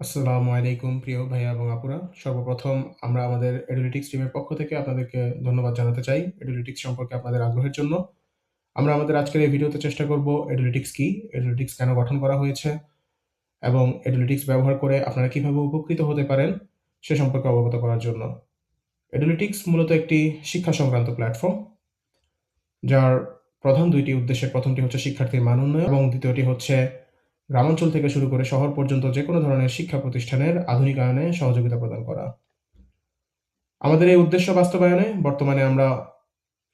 আসসালামু আলাইকুম প্রিয় ভাইয়া এবং আপুরা। সর্বপ্রথম আমরা আমাদের এডুলিটিক্স টিমের পক্ষ থেকে আপনাদেরকে ধন্যবাদ জানাতে চাই এডুলিটিক্স সম্পর্কে আপনাদের আগ্রহের জন্য। আমরা আমাদের আজকের এই ভিডিওতে চেষ্টা করব এডুলিটিক্স কি, এডুলিটিক্স কেন গঠন করা হয়েছে এবং এডুলিটিক্স ব্যবহার করে আপনারা কীভাবে উপকৃত হতে পারেন সে সম্পর্কে অবগত করার জন্য। এডুলিটিক্স মূলত একটি শিক্ষা সংক্রান্ত প্ল্যাটফর্ম যার প্রধান ২ টি উদ্দেশ্যের ১ম টি হচ্ছে শিক্ষার্থীর মান উন্নয়ন এবং দ্বিতীয়টি হচ্ছে গ্রামাঞ্চল থেকে শুরু করে শহর পর্যন্ত যে কোনো ধরনের শিক্ষা প্রতিষ্ঠানের আধুনিকায়নে সহযোগিতা প্রদান করা। আমাদের এই উদ্দেশ্য বাস্তবায়নে বর্তমানে আমরা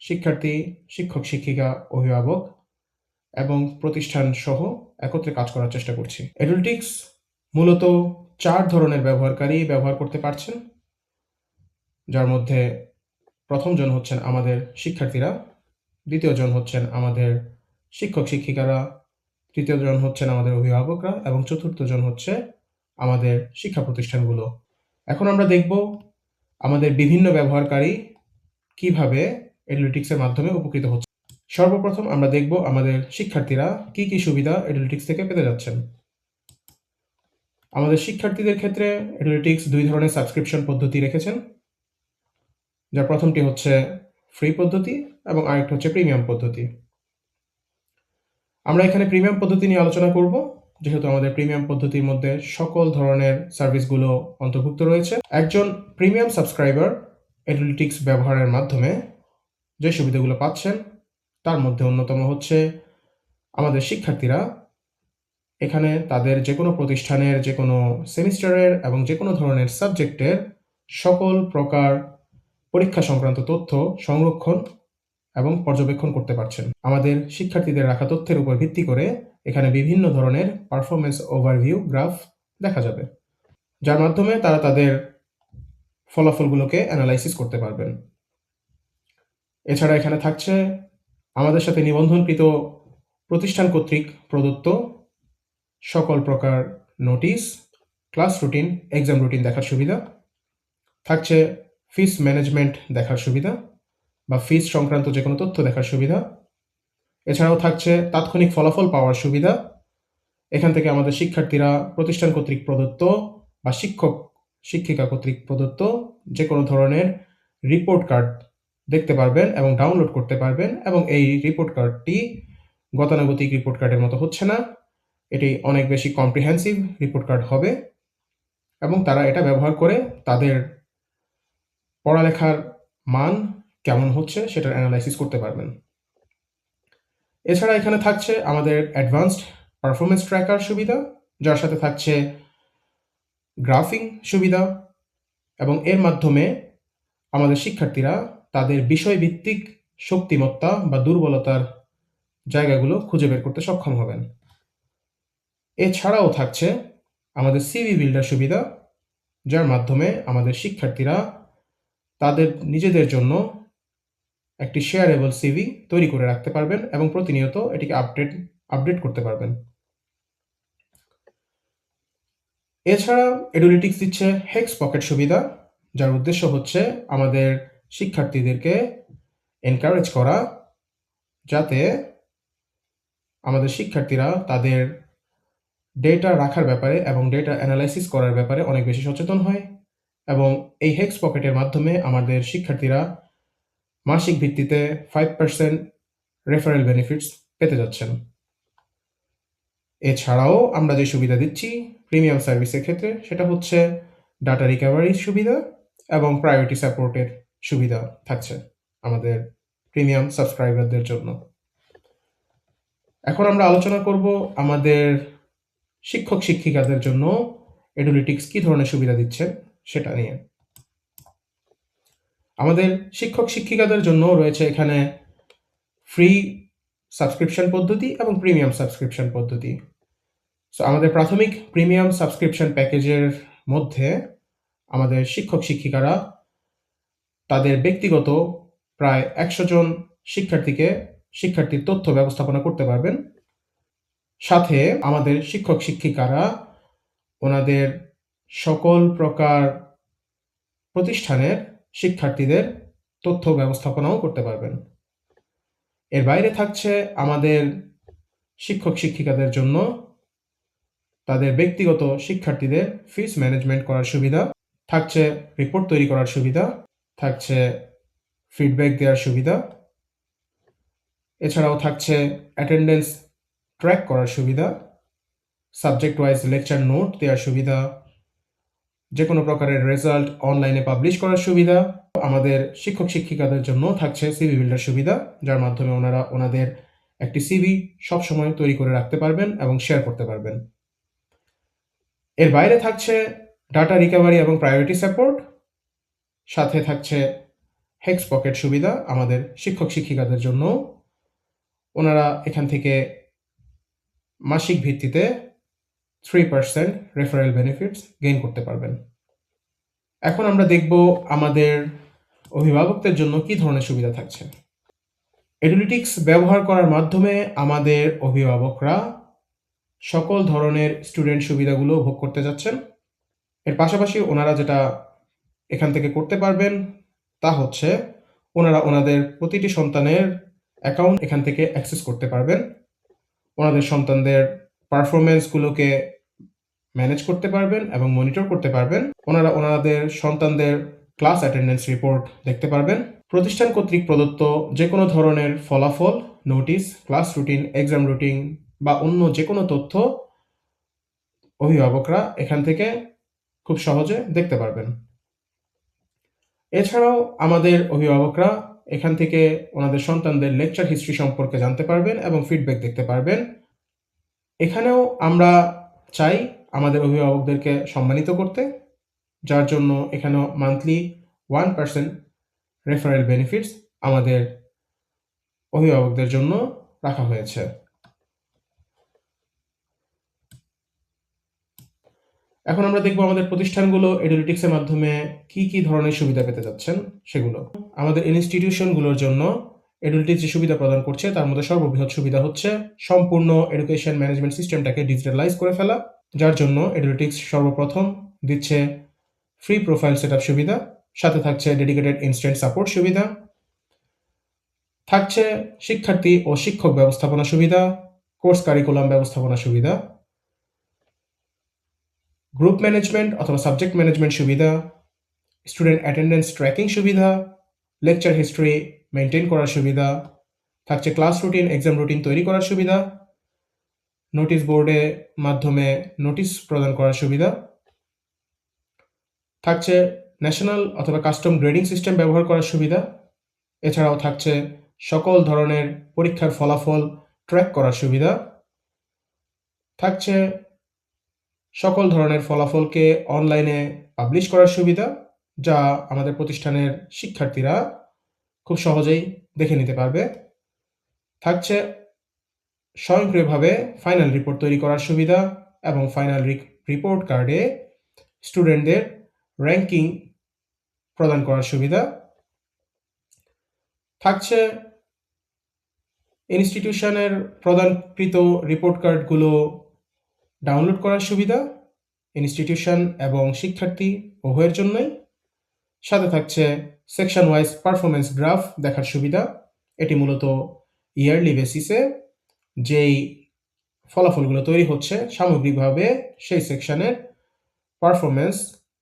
শিক্ষার্থী, শিক্ষক-শিক্ষিকা, অভিভাবক এবং প্রতিষ্ঠান সহ একত্রে কাজ করার চেষ্টা করছি। এডুলটিক্স মূলত চার ধরনের ব্যবহারকারী ব্যবহার করতে পারছেন। যার মধ্যে ১ম জন হচ্ছেন আমাদের শিক্ষার্থীরা, ২য় জন হচ্ছেন আমাদের শিক্ষক-শিক্ষিকারা, ৩য় জন হচ্ছেন আমাদের অভিভাবকরা এবং ৪র্থ জন হচ্ছে আমাদের শিক্ষা প্রতিষ্ঠানগুলো। এখন আমরা দেখব আমাদের বিভিন্ন ব্যবহারকারী কীভাবে এডুলিটিক্স মাধ্যমে উপকৃত হচ্ছে। সর্বপ্রথম আমরা দেখব আমাদের শিক্ষার্থীরা কি, কি সুবিধা এডুলিটিক্স থেকে পেতে যাচ্ছেন। আমাদের শিক্ষার্থীদের ক্ষেত্রে এডুলিটিক্স ২ ধরনের সাবস্ক্রিপশন পদ্ধতি রেখেছেন। যার প্রথমটি হচ্ছে ফ্রি পদ্ধতি এবং আরেকটা হচ্ছে প্রিমিয়াম পদ্ধতি। আমরা এখানে প্রিমিয়াম পদ্ধতি নিয়ে আলোচনা করব। যেহেতু আমাদের প্রিমিয়াম পদ্ধতির মধ্যে সকল ধরনের সার্ভিসগুলো অন্তর্ভুক্ত রয়েছে। একজন প্রিমিয়াম সাবস্ক্রাইবার এডুলিটিক্স ব্যবহারের মাধ্যমে যে সুবিধাগুলো পাচ্ছেন, তার মধ্যে অন্যতম হচ্ছে আমাদের শিক্ষার্থীরা এখানে তাদের যে কোনো প্রতিষ্ঠানের যে কোনো সেমিস্টারের এবং যে কোনো ধরনের সাবজেক্টের সকল প্রকার পরীক্ষা সংক্রান্ত তথ্য সংরক্ষণ এবং পর্যবেক্ষণ করতে পারছেন। আমাদের শিক্ষার্থীদের রাখা তথ্যের উপর ভিত্তি করে এখানে বিভিন্ন ধরনের পারফরমেন্স ওভারভিউ গ্রাফ দেখা যাবে। যার মাধ্যমে তারা তাদের ফলাফলগুলোকে অ্যানালাইসিস করতে পারবেন। এছাড়া এখানে থাকছে আমাদের সাথে নিবন্ধনকৃত প্রতিষ্ঠান কর্তৃক প্রদত্ত সকল প্রকার notice, class routine, exam routine দেখার সুবিধা। থাকছে ফিস ম্যানেজমেন্ট দেখার সুবিধা বা ফিস সংক্রান্ত যে কোনো তথ্য দেখার সুবিধা। এছাড়াও থাকছে তাৎক্ষণিক ফলাফল পাওয়ার সুবিধা। এখান থেকে আমাদের শিক্ষার্থীরা প্রতিষ্ঠান কর্তৃক প্রদত্ত বা শিক্ষক, শিক্ষিকা কর্তৃক প্রদত্ত যে কোনো ধরনের রিপোর্ট কার্ড দেখতে পারবেন এবং ডাউনলোড করতে পারবেন এবং এই রিপোর্ট কার্ডটি গতানুগতিক রিপোর্ট কার্ডের মতো হচ্ছে না। এটি অনেক বেশি কম্প্রিহেন্সিভ রিপোর্ট কার্ড হবে এবং তারা এটা ব্যবহার করে তাদের পড়ালেখার মান কেমন হচ্ছে সেটার অ্যানালাইসিস করতে পারবেন। এছাড়া এখানে থাকছে আমাদের অ্যাডভান্সড পারফরমেন্স ট্র্যাকার সুবিধা, যার সাথে থাকছে গ্রাফিং সুবিধা এবং এর মাধ্যমে আমাদের শিক্ষার্থীরা তাদের বিষয়ভিত্তিক শক্তিমত্তা বা দুর্বলতার জায়গাগুলো খুঁজে বের করতে সক্ষম হবেন। এছাড়াও থাকছে আমাদের সিভি বিল্ডার সুবিধা, যার মাধ্যমে আমাদের শিক্ষার্থীরা তাদের নিজেদের জন্য একটি শেয়ারেবল সিভি তৈরি করে রাখতে পারবেন এবং প্রতিনিয়ত এটিকে আপডেট আপডেট করতে পারবেন। এছাড়া এডুলিটিক্স দিচ্ছে হেক্স পকেট সুবিধা, যার উদ্দেশ্য হচ্ছে আমাদের শিক্ষার্থীদেরকে এনকারেজ করা যাতে আমাদের শিক্ষার্থীরা তাদের ডেটা রাখার ব্যাপারে এবং ডেটা অ্যানালাইসিস করার ব্যাপারে অনেক বেশি সচেতন হয় এবং এই হেক্স পকেটের মাধ্যমে আমাদের শিক্ষার্থীরা মাসিক ভিত্তিতে ফাইভ পার্সেন্ট রেফারেল বেনিফিটস পেতে যাচ্ছেন। এছাড়াও আমরা যে সুবিধা দিচ্ছি প্রিমিয়াম সার্ভিসের ক্ষেত্রে, সেটা হচ্ছে ডাটা রিকভারির সুবিধা এবং প্রায়োরিটি সাপোর্টের সুবিধা থাকছে আমাদের প্রিমিয়াম সাবস্ক্রাইবারদের জন্য। এখন আমরা আলোচনা করব আমাদের শিক্ষক-শিক্ষিকাদের জন্য এডুলিটিক্স কি ধরনের সুবিধা দিচ্ছে সেটা নিয়ে। আমাদের শিক্ষক-শিক্ষিকাদের জন্য রয়েছে এখানে ফ্রি সাবস্ক্রিপশন পদ্ধতি এবং প্রিমিয়াম সাবস্ক্রিপশন পদ্ধতি। সো আমাদের প্রাথমিক প্রিমিয়াম সাবস্ক্রিপশন প্যাকেজের মধ্যে আমাদের শিক্ষক-শিক্ষিকারা তাদের ব্যক্তিগত প্রায় ১০০ জন শিক্ষার্থীকে শিক্ষার্থীর তথ্য ব্যবস্থাপনা করতে পারবেন। সাথে আমাদের শিক্ষক-শিক্ষিকারা ওনাদের সকল প্রকার প্রতিষ্ঠানের শিক্ষার্থীদের তথ্য ব্যবস্থাপনাও করতে পারবেন। এর বাইরে থাকছে আমাদের শিক্ষক-শিক্ষিকাদের জন্য তাদের ব্যক্তিগত শিক্ষার্থীদের ফিস ম্যানেজমেন্ট করার সুবিধা, থাকছে রিপোর্ট তৈরি করার সুবিধা, থাকছে ফিডব্যাক দেওয়ার সুবিধা, এছাড়াও থাকছে অ্যাটেন্ডেন্স ট্র্যাক করার সুবিধা সাবজেক্ট ওয়াইজ লেকচার নোট দেওয়ার সুবিধা যে কোনো প্রকারের রেজাল্ট অনলাইনে পাবলিশ করার সুবিধা, আমাদের শিক্ষক শিক্ষিকাদের জন্য থাকছে সিভি বিল্ডার সুবিধা, যার মাধ্যমে ওনারা ওনাদের একটি সিভি সবসময় তৈরি করে রাখতে পারবেন এবং শেয়ার করতে পারবেন। এর বাইরে থাকছে ডাটা রিকভারি এবং প্রায়োরিটি সাপোর্ট সাথে থাকছে হেক্স পকেট সুবিধা, আমাদের শিক্ষক শিক্ষিকাদের জন্য ওনারা এখান থেকে মাসিক ভিত্তিতে three percent referral benefits gain করতে পারবেন। এখন আমরা দেখব আমাদের অভিভাবকদের জন্য কি ধরনের সুবিধা থাকছে। এডুলিটিক্স ব্যবহার করার মাধ্যমে আমাদের অভিভাবকরা সকল ধরনের স্টুডেন্ট সুবিধাগুলো ভোগ করতে যাচ্ছেন। এর পাশাপাশি ওনারা যেটা এখান থেকে করতে পারবেন তা হচ্ছে ওনারা ওনাদের প্রতিটি সন্তানের অ্যাকাউন্ট এখান থেকে অ্যাক্সেস করতে পারবেন। ওনাদের সন্তানদের পারফরমেন্সগুলোকে ম্যানেজ করতে পারবেন এবং মনিটর করতে পারবেন। ওনারা ওনাদের সন্তানদের ক্লাস অ্যাটেন্ডেন্স রিপোর্ট দেখতে পারবেন। প্রতিষ্ঠান কর্তৃক প্রদত্ত যে কোনো ধরনের ফলাফল notice class routine exam routine বা অন্য যে কোনো তথ্য অভিভাবকরা এখান থেকে খুব সহজে দেখতে পারবেন। এছাড়াও আমাদের অভিভাবকরা এখান থেকে ওনাদের সন্তানদের লেকচার হিস্ট্রি সম্পর্কে জানতে পারবেন এবং ফিডব্যাক দেখতে পারবেন। এখানেও আমরা চাই আমাদের অভিভাবকদেরকে সম্মানিত করতে, যার জন্য এখানেও monthly one percent referral benefits আমাদের অভিভাবকদের জন্য রাখা হয়েছে। এখন আমরা দেখব আমাদের প্রতিষ্ঠানগুলো এডুলিটিক্সের মাধ্যমে কি কি ধরনের সুবিধা পেতে যাচ্ছেন সেগুলো। আমাদের ইনস্টিটিউশনগুলোর জন্য এডুলিটিক্স যে সুবিধা প্রদান করছে, তার মধ্যে সর্ববৃহৎ সুবিধা হচ্ছে সম্পূর্ণ এডুকেশন ম্যানেজমেন্ট সিস্টেমটাকে ডিজিটালাইজ করে ফেলা, যার জন্য এডুলিটিক্স সর্বপ্রথম দিচ্ছে ফ্রি প্রোফাইল সেটআপ সুবিধা, সাথে থাকছে ডেডিকেটেড ইনস্ট্যান্ট সাপোর্ট সুবিধা, থাকছে শিক্ষার্থী ও শিক্ষক ব্যবস্থাপনা সুবিধা কোর্স কারিকুলাম ব্যবস্থাপনা সুবিধা গ্রুপ ম্যানেজমেন্ট অথবা সাবজেক্ট ম্যানেজমেন্ট সুবিধা স্টুডেন্ট অ্যাটেন্ডেন্স ট্র্যাকিং সুবিধা লেকচার হিস্ট্রি মেনটেন করার সুবিধা, থাকছে ক্লাস রুটিন এক্সাম রুটিন তৈরি করার সুবিধা নোটিশ বোর্ডে মাধ্যমে নোটিশ প্রদান করার সুবিধা, থাকছে ন্যাশনাল অথবা কাস্টম গ্রেডিং সিস্টেম ব্যবহার করার সুবিধা, এছাড়াও থাকছে সকল ধরনের পরীক্ষার ফলাফল ট্র্যাক করার সুবিধা, থাকছে সকল ধরনের ফলাফলকে অনলাইনে পাবলিশ করার সুবিধা, যা আমাদের প্রতিষ্ঠানের শিক্ষার্থীরা খুব সহজেই দেখে নিতে পারবে। থাকছে স্বয়ংক্রিয়ভাবে ফাইনাল রিপোর্ট তৈরি করার সুবিধা এবং ফাইনাল রিপোর্ট কার্ডে স্টুডেন্টদের র্যাঙ্কিং প্রদান করার সুবিধা। থাকছে ইনস্টিটিউশনের প্রদানকৃত রিপোর্ট কার্ডগুলো ডাউনলোড করার সুবিধা। ইনস্টিটিউশন এবং শিক্ষার্থী উভয়ের জন্যই। সাথে থাকছে সেকশন ওয়াইজ পারফরমেন্স গ্রাফ দেখার সুবিধা। এটি মূলত ইয়ারলি বেসিসে যেই ফলাফলগুলো তৈরি হচ্ছে, সামগ্রিকভাবে সেই সেকশনের পারফরমেন্স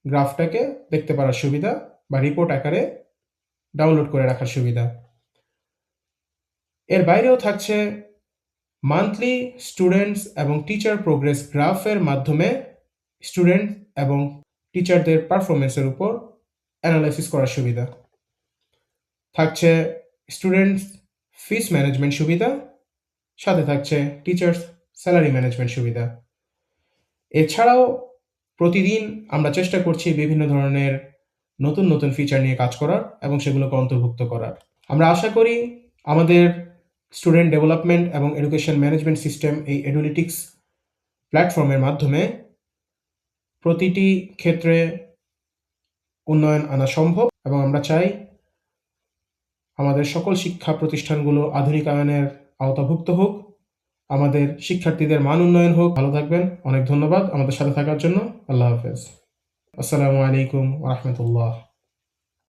গ্রাফটাকে দেখতে পারার সুবিধা বা রিপোর্ট আকারে ডাউনলোড করে রাখার সুবিধা। এর বাইরেও থাকছে মান্থলি স্টুডেন্টস এবং টিচার প্রোগ্রেস গ্রাফের মাধ্যমে স্টুডেন্ট এবং টিচারদের পারফরমেন্সের উপর অ্যানালাইসিস করার সুবিধা। থাকছে স্টুডেন্টস ফিস ম্যানেজমেন্ট সুবিধা, সাথে থাকছে টিচার্স স্যালারি ম্যানেজমেন্ট সুবিধা। এছাড়াও প্রতিদিন আমরা চেষ্টা করছি বিভিন্ন ধরনের নতুন নতুন ফিচার নিয়ে কাজ করার এবং সেগুলোকে অন্তর্ভুক্ত করার। আমরা আশা করি আমাদের স্টুডেন্ট ডেভেলপমেন্ট এবং এডুকেশন ম্যানেজমেন্ট সিস্টেম এই এডুলিটিক্স প্ল্যাটফর্মের মাধ্যমে প্রতিটি ক্ষেত্রে উন্নয়ন আনা সম্ভব এবং আমরা চাই আমাদের সকল শিক্ষা প্রতিষ্ঠানগুলো আধুনিকায়নের আওতাভুক্ত হোক। আমাদের শিক্ষার্থীদের মান উন্নয়ন হোক। ভালো থাকবেন। অনেক ধন্যবাদ আমাদের সাথে থাকার জন্য। আল্লাহ হাফেজ। আসসালামু আলাইকুম রহমতুল্লাহ।